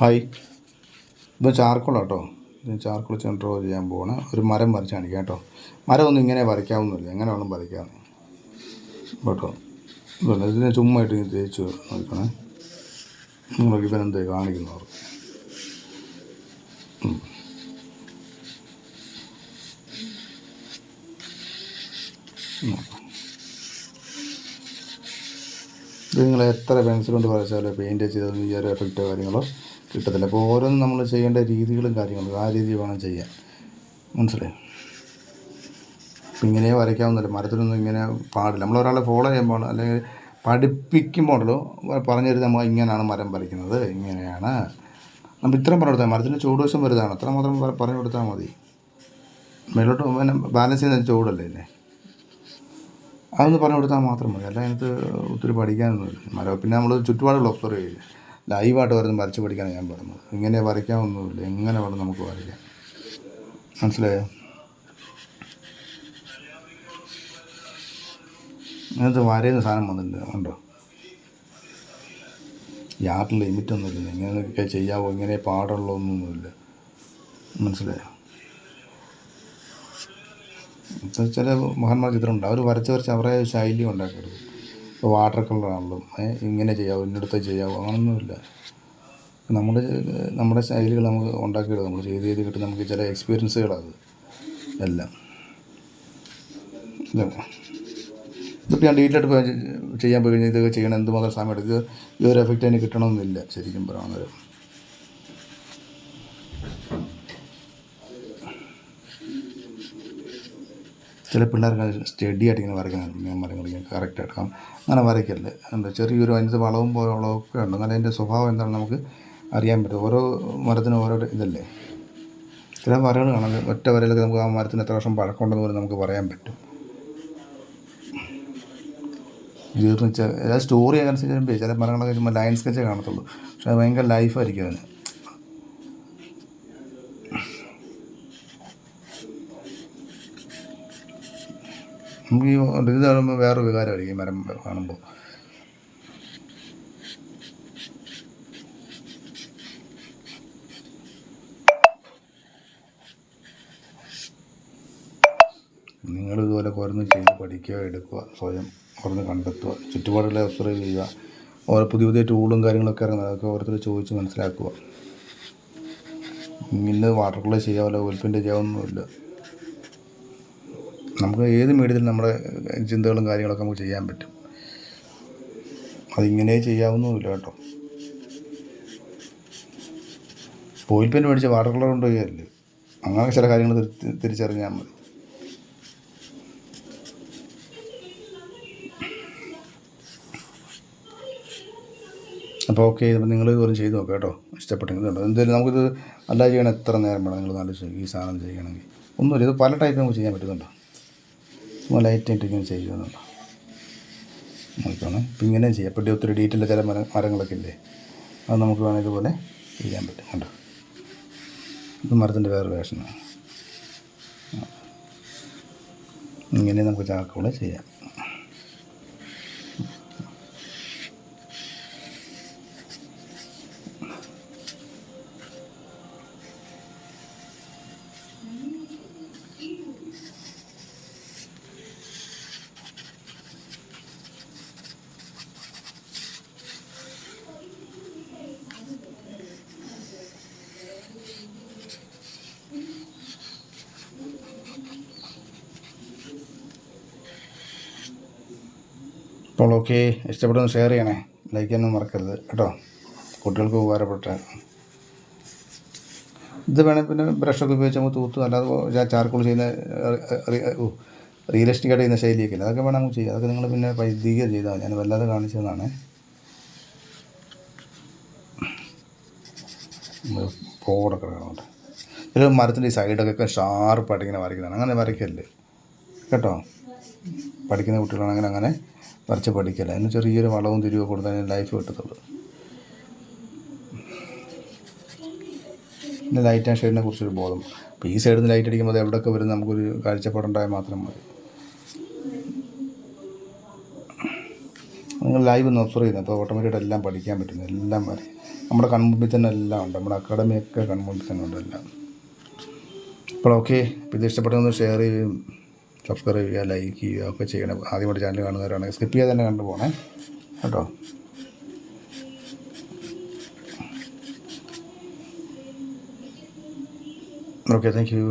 Hi. ഇത് charcoal കേട്ടോ ഇത് ചാർക്കോൾ ഡ്രോ ചെയ്യാൻ പോവാണ്. ഒരു മരം വരച്ച് കാണിക്കാം കേട്ടോ മരം ഒന്നും ഇങ്ങനെ വരയ്ക്കാവുന്നില്ല എങ്ങനെ വേണം വരയ്ക്കാം. കേട്ടോ ഇതിനെ ചുമ്മായിട്ട് ഇങ്ങനെ തേച്ച് നോക്കണേ നിങ്ങൾക്ക് ഇവൻ എന്തേ ഇത് നിങ്ങൾ എത്ര പെൻസിൽ കൊണ്ട് വരച്ചാലോ പെയിന്റ് ചെയ്തൊന്നും ഈ ഒരു എഫക്റ്റോ കാര്യങ്ങളോ കിട്ടത്തില്ല. അപ്പോൾ ഓരോന്നും നമ്മൾ ചെയ്യേണ്ട രീതികളും കാര്യങ്ങളും ആ രീതി വേണം ചെയ്യാൻ. മനസ്സിലായി? അപ്പം ഇങ്ങനെ വരയ്ക്കാവുന്നില്ല മരത്തിലൊന്നും ഇങ്ങനെ പാടില്ല. നമ്മളൊരാളെ ഫോളോ ചെയ്യുമ്പോൾ അല്ലെങ്കിൽ പഠിപ്പിക്കുമ്പോഴല്ലോ പറഞ്ഞു തരുന്നത് നമ്മൾ ഇങ്ങനെയാണ് മരം വരയ്ക്കുന്നത് ഇങ്ങനെയാണ്. നമ്മൾ ഇത്രയും പറഞ്ഞു കൊടുത്താൽ മരത്തിന് ചൂടുവശം വലുതാണ്. അത്ര മാത്രം പറഞ്ഞു കൊടുത്താൽ മതി. മേലോട്ട് പിന്നെ ബാലൻസ് ചെയ്യുന്ന ചൂടല്ലേ അതൊന്ന് പറഞ്ഞു കൊടുത്താൽ മാത്രം മതി. അല്ല അതിനകത്ത് ഒത്തിരി പഠിക്കാനൊന്നുമില്ല. മരം പിന്നെ നമ്മൾ ചുറ്റുപാടുകൾ ഒബ്സർവ് ചെയ്യില്ല ലൈവായിട്ട് വരുന്ന വരച്ച് പഠിക്കാനാണ് ഞാൻ പറഞ്ഞത് ഇങ്ങനെ വരയ്ക്കാമൊന്നുമില്ല എങ്ങനെ വേണം നമുക്ക് വരയ്ക്കാം മനസ്സിലായോ? ഇങ്ങനത്തെ വരയുന്ന സാധനം വന്നില്ല. കണ്ടോ? യാതൊരു ലിമിറ്റൊന്നുമില്ല ഇങ്ങനെയൊക്കെ ചെയ്യാവോ? ഇങ്ങനെ പാടുള്ളൊന്നുമില്ല മനസ്സിലായോ? ചില മഹാന്മാർ ചിത്രമുണ്ട് അവർ വരച്ച് വരച്ച് അവരെ ശൈലി ഉണ്ടാക്കരുത്. ഇപ്പോൾ വാട്ടർ കളറാണല്ലോ ഇങ്ങനെ ചെയ്യാവോ ഇന്നടുത്ത് ചെയ്യാവോ അങ്ങനൊന്നുമില്ല. നമ്മുടെ നമ്മുടെ ശൈലികൾ നമുക്ക് ഉണ്ടാക്കിയെടുക്കും. നമ്മൾ ചെയ്ത് ചെയ്ത് കിട്ടും നമുക്ക് ചില എക്സ്പീരിയൻസുകളത് എല്ലാം. ഇതൊക്കെ. ഇതൊക്കെ ഞാൻ ചെയ്യാൻ പോയി കഴിഞ്ഞാൽ ഇതൊക്കെ ചെയ്യണം. എന്തുമാത്രം സമയം എടുക്കുക ഈ ഒരു എഫക്റ്റ് അതിന് കിട്ടണമെന്നില്ല ശരിക്കും പറയുന്നത് ചില പിള്ളേർക്ക് സ്റ്റഡി ആയിട്ട് ഇങ്ങനെ വരയ്ക്കണം ഞാൻ മരങ്ങൾ ഇങ്ങനെ കറക്റ്റ് കാണും അങ്ങനെ വരയ്ക്കല്ലേ. എന്താ ചെറിയൊരു അതിന്റെ വളവും വളമൊക്കെ ഉണ്ട്. എന്നാലും അതിന്റെ സ്വഭാവം എന്താണെന്ന് നമുക്ക് അറിയാൻ പറ്റും. ഓരോ മരത്തിനും ഓരോ ഇതല്ലേ. ചില വരകൾ കാണാം. ഒറ്റ വരയിലൊക്കെ നമുക്ക് ആ മരത്തിന് എത്ര വർഷം പഴക്കമുണ്ടെന്ന് പോലും നമുക്ക് പറയാൻ പറ്റും. ജീർണിച്ച സ്റ്റോറി അനുസരിച്ച് ചില മരങ്ങളൊക്കെ ചുമ്മാ ലൈൻ സ്കെച്ചേ കാണത്തുള്ളൂ. പക്ഷേ അത് ഭയങ്കര ലൈഫായിരിക്കും അതിന്. നമുക്ക് ഈ ഇത് കാണുമ്പോൾ വേറെ വികാരമായിരിക്കും മരം കാണുമ്പോൾ നിങ്ങൾ ഇതുപോലെ കുറഞ്ഞ് ചെയ്ത് പഠിക്കുക എടുക്കുക സ്വയം കുറഞ്ഞ് കണ്ടെത്തുക ചുറ്റുപാടുകളെ ഒബ്സർവ് ചെയ്യുക ഓരോ പുതിയ പുതിയ ടൂളും കാര്യങ്ങളൊക്കെ ഇറങ്ങുന്നത് അതൊക്കെ ഓരോരുത്തർ ചോദിച്ച് മനസ്സിലാക്കുക. ഇന്ന് വാട്ടർ കളർ ചെയ്യാമല്ലോ ഉൽപ്പിന്റെ ചെയ്യാവുന്നൊന്നുമില്ല നമുക്ക് ഏത് മീഡിയത്തിൽ നമ്മുടെ ചിന്തകളും കാര്യങ്ങളൊക്കെ നമുക്ക് ചെയ്യാൻ പറ്റും. അതിങ്ങനെ ചെയ്യാവുന്നതുമില്ല കേട്ടോ. ഓയിൽ പെയിന്റ് മേടിച്ച് വാട്ടർ കളർ കൊണ്ട് പോയല്ലേ അങ്ങനെ ചില കാര്യങ്ങൾ തിരി- തിരിച്ചറിഞ്ഞാൽ മതി. അപ്പോൾ ഓക്കെ ഇത് നിങ്ങൾ ഇതുപോലെ ചെയ്ത് നോക്കാം കേട്ടോ. ഇഷ്ടപ്പെട്ടെങ്കിൽ എന്തായാലും നമുക്കിത് അല്ല ചെയ്യണം എത്ര നേരം വേണം നിങ്ങൾ നല്ല ഈ സാധനം ചെയ്യണമെങ്കിൽ? ഒന്നുമില്ല ഇത് പല ടൈപ്പ് നമുക്ക് ചെയ്യാൻ പറ്റുന്നുണ്ടോ? ലൈറ്റായിട്ട് ഇങ്ങനെ ചെയ്യുന്നുണ്ട് നോക്കണം ഇപ്പം ഇങ്ങനെ ചെയ്യാം. ഇപ്പം ഒത്തിരി ഡീറ്റെയിൽ ചില മര മരങ്ങളൊക്കെ ഇല്ലേ? അത് നമുക്ക് വേണമെങ്കിൽ ഇതുപോലെ ചെയ്യാൻ പറ്റും. കണ്ടോ? ഇത് മരത്തിന്റെ വേറെ വേഷനാണ് ഇങ്ങനെ നമുക്ക് ചാക്കോടെ ചെയ്യാം. അപ്പോൾ ഓക്കെ ഇഷ്ടപ്പെടുന്ന ഷെയർ ചെയ്യണേ. ലൈക്ക് ചെയ്യാനൊന്നും മറക്കരുത് കേട്ടോ. കുട്ടികൾക്ക് ഉപകാരപ്പെട്ട ഇത് വേണേൽ പിന്നെ ബ്രഷൊക്കെ ഉപയോഗിച്ച് നമുക്ക് തൂത്ത് അല്ലാതെ ചാർക്കോൾ ചെയ്യുന്ന റിയലിസ്റ്റിക് ആയിട്ട് ചെയ്യുന്ന ശൈലിയൊക്കെ ഇല്ല. അതൊക്കെ വേണം നമുക്ക് ചെയ്യാം. അതൊക്കെ നിങ്ങൾ പിന്നെ വൈദിക ചെയ്താൽ ഞാൻ വല്ലാതെ കാണിച്ചതാണ്. പോടൊക്കെ കാണുന്നുണ്ട്. ചില മരത്തിന്റെ സൈഡൊക്കെ ഷാർപ്പായിട്ട് ഇങ്ങനെ വരയ്ക്കുന്നതാണ്. അങ്ങനെ വരയ്ക്കല്ലേ? കേട്ടോ? പഠിക്കുന്ന കുട്ടികളാണെങ്കിൽ അങ്ങനെ. വരച്ച് പഠിക്കല്ല അതിന് ചെറിയൊരു വളവും തിരിവോ കൊടുത്താൽ ലൈഫ് കിട്ടത്തുള്ളൂ. പിന്നെ ലൈറ്റ് ആൻഡ് ഷെയ്ഡിനെ കുറിച്ചൊരു ബോധം. അപ്പോൾ ഈ സൈഡിൽ നിന്ന് ലൈറ്റ് അടിക്കുമ്പോൾ അത് എവിടെയൊക്കെ വരും നമുക്കൊരു കാഴ്ചപ്പാടുണ്ടായാൽ മാത്രം മതി. നിങ്ങൾ ലൈവ് ഒന്ന് ഒബ്സർവ് ചെയ്യുന്നത് അപ്പോൾ ഓട്ടോമാറ്റിക്കായിട്ട് എല്ലാം പഠിക്കാൻ പറ്റുന്നു എല്ലാം വരെ. നമ്മുടെ കൺമുമ്പിൽ തന്നെ എല്ലാം ഉണ്ട്. നമ്മുടെ അക്കാഡമിയൊക്കെ കൺമുമ്പിൽ തന്നെ ഉണ്ട് എല്ലാം. അപ്പോൾ ഓക്കെ ഇത് ഇഷ്ടപ്പെട്ടൊന്ന് ഷെയർ ചെയ്യുകയും സബ്സ്ക്രൈബ് ചെയ്യുക ലൈക്ക് ചെയ്യുക ഒക്കെ ചെയ്യണം. ആദ്യമായിട്ട് ചാനൽ കാണുന്നവരാണെങ്കിൽ സ്കിപ്പ് ചെയ്യാതെ തന്നെ കണ്ടു പോകണേ കേട്ടോ? Okay thank you